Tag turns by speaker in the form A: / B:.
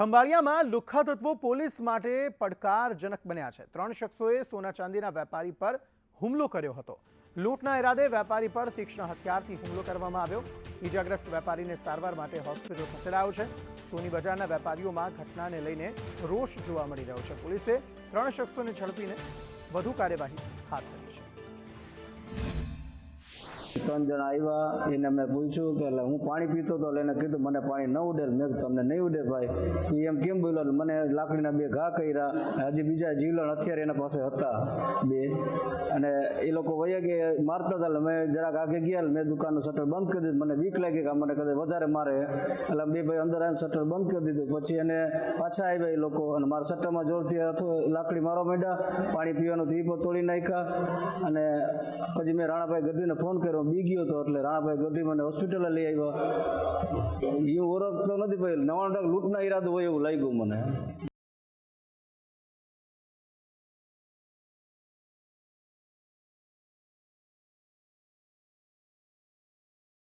A: ખંભાળિયામાં લુખ્ખા તત્વો પોલીસ માટે પડકારજનક બન્યા છે. ત્રણ શખ્સોએ સોના ચાંદીના વેપારી પર હુમલો કર્યો હતો. લૂંટના ઇરાદે વેપારી પર તીક્ષ્ણ હથિયારથી હુમલો કરવામાં આવ્યો. ઈજાગ્રસ્ત વેપારીને સારવાર માટે હોસ્પિટલ ખસેડાયો છે. સોની બજારના વેપારીઓમાં ઘટનાને લઈને રોષ જોવા મળી રહ્યો છે. પોલીસે ત્રણ શખ્સોને ઝડપીને વધુ કાર્યવાહી હાથ ધરી છે.
B: ત્રણ જણા આવ્યા એને મેં પૂછ્યું કે એટલે હું પાણી પીતો હતો એટલે એને કીધું, મને પાણી ન ઉડે, મેં તમને નહીં ઉડે ભાઈ. એમ કેમ બોલ્યો? મને લાકડીના બે ઘા કર્યા હજી બીજા જીવલણ અત્યારે એના પાસે હતા, બે. અને એ લોકો વયા કે મારતા હતા. એટલે મેં જરાક આગે ગયા મેં દુકાનનું શટર બંધ કરી દીધું. મને બીક લાગી કે મને કદાચ વધારે મારે. એટલે બે ભાઈ અંદર આવીને શટર બંધ કરી દીધું. પછી એને પાછા આવ્યા એ લોકો. અને મારા શટરમાં જોરથી હતો લાકડી મારવા માંડ્યા. પાણી પીવાનું દીપો તોડી નાખ્યા. અને પછી મેં રાણાભાઈ ગઢવીને ફોન કર્યો. બી ગયો હતો એટલે રાણાભાઈ ગઢવી મને હોસ્પિટલે લઈ આવ્યા. એ ઓળખતો નથી ભાઈ. નવા લૂંટના ઈરાદો હોય એવું લાગ્યું મને.